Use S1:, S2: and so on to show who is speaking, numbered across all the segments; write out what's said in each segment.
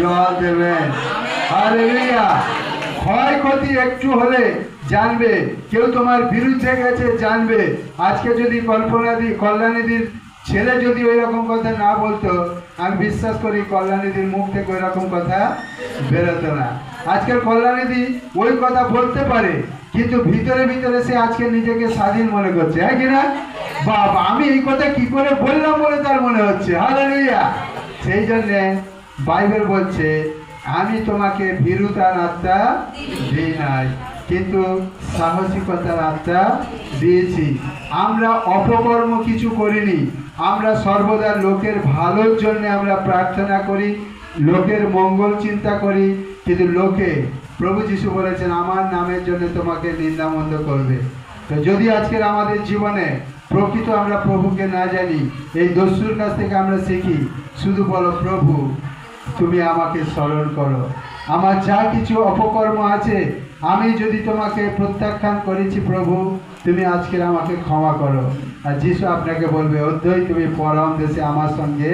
S1: জল দেবেন ক্ষয়ক্ষতি একটু হলে জানবে। কেউ তোমার বিরুদ্ধে গেছে, জানবে। আজকে যদি কল্যাণীদির ছেলে যদি ওই রকম কথা না বলতো, আমি বিশ্বাস করি কল্যাণীদির মুখ থেকে ওই রকম কথা বেরোতো না। আজকের কল্যাণীদি ওই কথা বলতে পারে, কিন্তু ভিতরে ভিতরে সে আজকে নিজেকে স্বাধীন মনে করছে। হ্যাঁ কিনা বাবা আমি এই কথা কি করে বললাম বলে তার মনে হচ্ছে? হালেলুয়া। সেই জন্যে বাইবেল বলছে, আমি তোমাকে ভীরুতার আত্মা দিই নাই, কিন্তু সাহসিকতার আত্মা দিয়েছি। আমরা অপকর্ম কিছু করিনি। আমরা সর্বদা লোকের ভালোর জন্য আমরা প্রার্থনা করি, লোকের মঙ্গল চিন্তা করি, কিন্তু লোকে, প্রভু যিশু বলেছেন, আমার নামের জন্য তোমাকে নিন্দামন্দ করবে। তো যদি আজকের আমাদের জীবনে প্রকৃত আমরা প্রভুকে না জানি, এই দস্যুর কাছ থেকে আমরা শিখি, শুধু বলো, প্রভু তুমি আমাকে স্মরণ করো। আমার যা কিছু অপকর্ম আছে, আমি যদি তোমাকে প্রত্যাখ্যান করেছি প্রভু, তুমি আজকে আমাকে ক্ষমা করো। আর যিশু আপনাকে বলবে অধ্যই তুমি পরম দেশে আমার সঙ্গে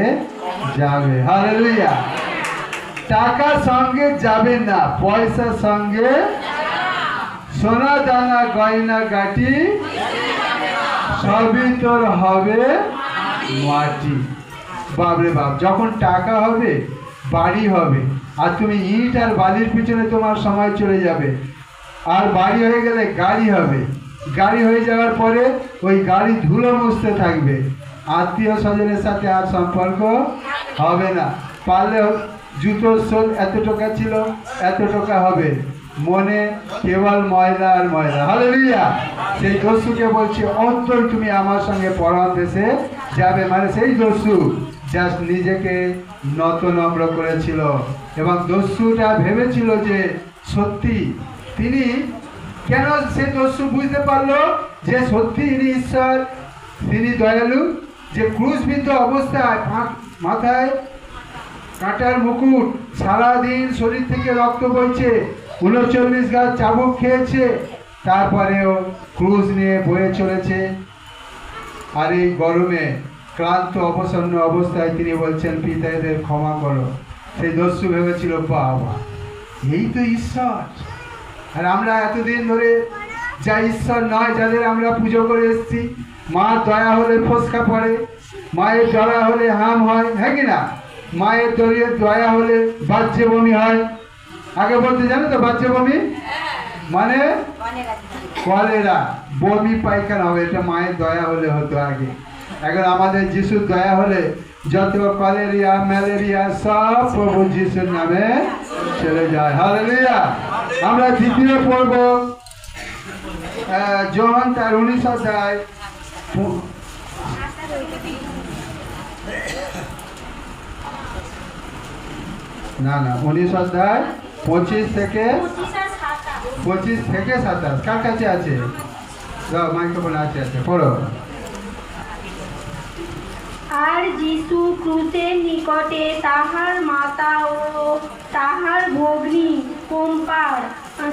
S1: যাবে। হালেলুয়া টাকা সঙ্গে যাবে না পয়সার সঙ্গে সোনা দানা, গয়না, গাটি সবই তোর হবে মাটি। বাবরে বাপ, যখন টাকা হবে বাড়ি হবে। আর তুমি ইট আর বালির পিছনে তোমার সময় চলে যাবে। আর বাড়ি হয়ে গেলে গাড়ি হবে। গাড়ি হয়ে যাওয়ার পরে ওই গাড়ি ধুলো মুছতে থাকবে। আত্মীয় স্বজনের সাথে আর সম্পর্ক হবে না। পারলে জুতোর শোধ এত টাকা ছিল এত টাকা হবে। মনে কেবল ময়লা আর ময়লা। হালেলুয়া সেই দস্যুকে বলছি, অন্তর তুমি আমার সঙ্গে পরম দেশে যাবে। মানে সেই দস্যু। জাস্ট নিজেকে নত নম্র করেছিল এবং দস্যুটা ভেবেছিল যে সত্যি তিনি কেন সে দস্যু বুঝতে পারল যে সত্যি ইনি ঈশ্বর? তিনি দয়ালু, যে ক্রুশবিদ্ধ অবস্থায় মাথায় কাঁটার মুকুট সারাদিন শরীর থেকে রক্ত বইছে, উনচল্লিশ গাছ চাবুক খেয়েছে, তারপরেও ক্রুজ নিয়ে বয়ে চলেছে। আর এই গরমে ক্লান্ত অবসন্ন অবস্থায় তিনি বলছেন পিতা এদের ক্ষমা করো। সেই দস্যু ভেবেছিল বাবা এই তো ঈশ্বর। আর আমরা এতদিন ধরে যা ঈশ্বর নয় যাদের আমরা পুজো করে এসেছি মা দয়া হলে ফসকা পড়ে মায়ের দয়া হলে হাম হয় হ্যাঁ কি না? মায়ের দরিয়ে দয়া হলে বাচ্চে বমি হয়। আগে বলতে জানো তো বাচ্চে বমি? মানে? কলেরা। বমি পায়খানা হবে এটা মায়ের দয়া হলে হতো আগে। এখন আমাদের যিশুর দয়া হলে যত কলেরিয়া, ম্যালেরিয়া, সব প্রভু যিশুর নামে চলে যায়। হালেলুয়া আমরা দ্বিতীয় পর্ব জোহন তার উনিশ অধ্যায়, না না, উনিশ অধ্যায়, পঁচিশ থেকে পঁচিশ থেকে সাতাশ। কার কাছে আছে? মাইক্রোফোন আছে আছে, পড়ো।
S2: আর যিশু ক্রুশের নিকটে তাহার মাতা ও তাহার ভগ্নী কোম্পার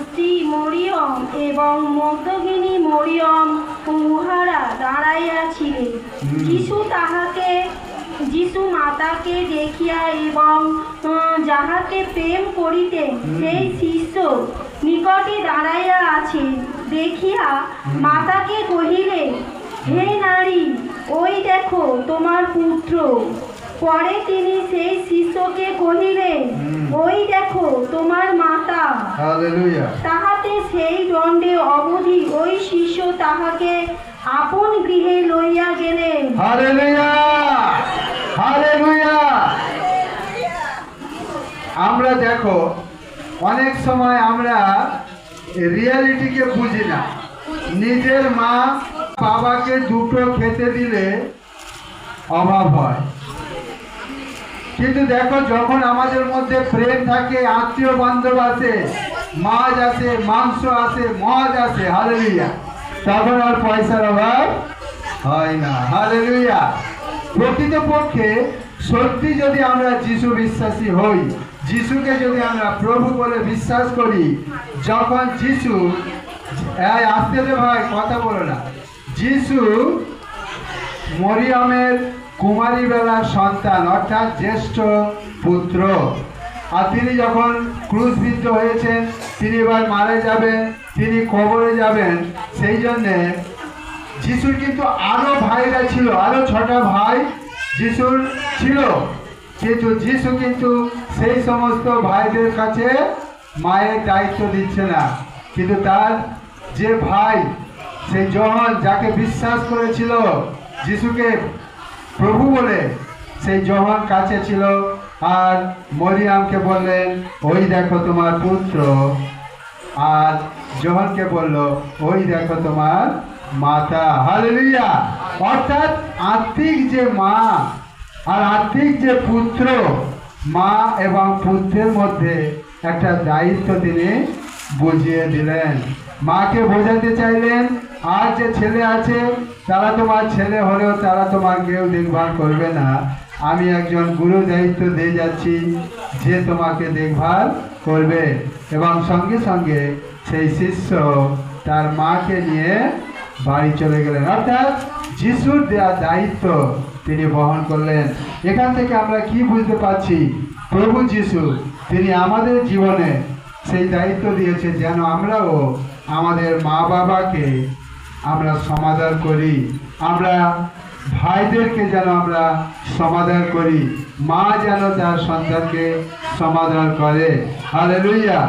S2: স্ত্রী মরিয়ম এবং মধ্যগিনী মরিয়ম উহারা দাঁড়াইয়াছিলেন। যিশু তাহাকে যিশু মাতাকে দেখিয়া এবং যাহাকে প্রেম করিতেন সেই শিষ্য নিকটে দাঁড়াইয়া আছে দেখিয়া মাতাকে কহিলেন হে নারী ওই দেখো তোমার পুত্র। পরে তিনি সেই শিষ্যকে কহিলেন ওই দেখো তোমার মাতা। তাহাতে সেই দণ্ডে অবধি ওই শিষ্য তাহাকে আপন গৃহে লইয়া গেলেন।
S1: আমরা দেখো অনেক সময় আমরা রিয়ালিটিকে বুঝি না। নিজের মা বাবাকে দুটো খেতে দিলে অভাব হয়। কিন্তু দেখো, যখন আমাদের মধ্যে প্রেম থাকে, আত্মীয় বান্ধব আছে মাছ আছে মাংস আছে মদ আছে হালেলুয়া। তখন আর পয়সার অভাব হয় না। হালেলুয়া। প্রকৃতপক্ষে সত্যি যদি আমরা যিশু বিশ্বাসী হই, যিশুকে যদি আমরা প্রভু বলে বিশ্বাস করি, যখন যিশু আসতে দে ভাই, কথা বলো না। যিশু মরিয়মের কুমারী বেলার সন্তান, অর্থাৎ জ্যেষ্ঠ পুত্র। আর তিনি যখন ক্রুশবিদ্ধ হয়েছেন, তিনি এবার মারা যাবেন, তিনি কবরে যাবেন। সেই জন্যে যিশুর কিন্তু আরও ভাইরা ছিল আরও ছটা ভাই যিশুর ছিল। কিন্তু যিশু কিন্তু সেই সমস্ত ভাইদের কাছে মায়ের দায়িত্ব দিচ্ছে না। কিন্তু তার যে ভাই সেই জহন যাকে বিশ্বাস করেছিল যিশুকে প্রভু বলে, সেই জহন কাছে ছিল। আর মরিয়ামকে বললেন, ওই দেখো তোমার পুত্র। আর জোহনকে বলল, ওই দেখো তোমার মাতা। হালেলুয়া! অর্থাৎ আত্মিক যে মা আর আত্মিক যে পুত্র, মা এবং পুত্রের মধ্যে একটা দায়িত্ব তিনি বুঝিয়ে দিলেন। মাকে বোঝাতে চাইলেন আর যে ছেলে আছে, তারা তোমার ছেলে হলেও তারা তোমার কেউ দেখভাল করবে না। আমি একজন গুরু দায়িত্ব দিয়ে যাচ্ছি, যে তোমাকে দেখভাল করবে। এবং সঙ্গে সঙ্গে সেই শিষ্য তার মাকে নিয়ে বাড়ি চলে গেলেন। অর্থাৎ যিশুর দেওয়া দায়িত্ব তিনি বহন করলেন। এখান থেকে আমরা কি বুঝতে পারছি? প্রভু যিশু, তিনি আমাদের জীবনে সেই দায়িত্ব দিয়েছে যেন আমরাও আমাদের মা বাবাকে আমরা সমাধান করি। আমরা ভাইদেরকে যেন আমরা সমাধান করি। মা যেন তার সন্তানকে সমাধান করে। হালেলুইয়া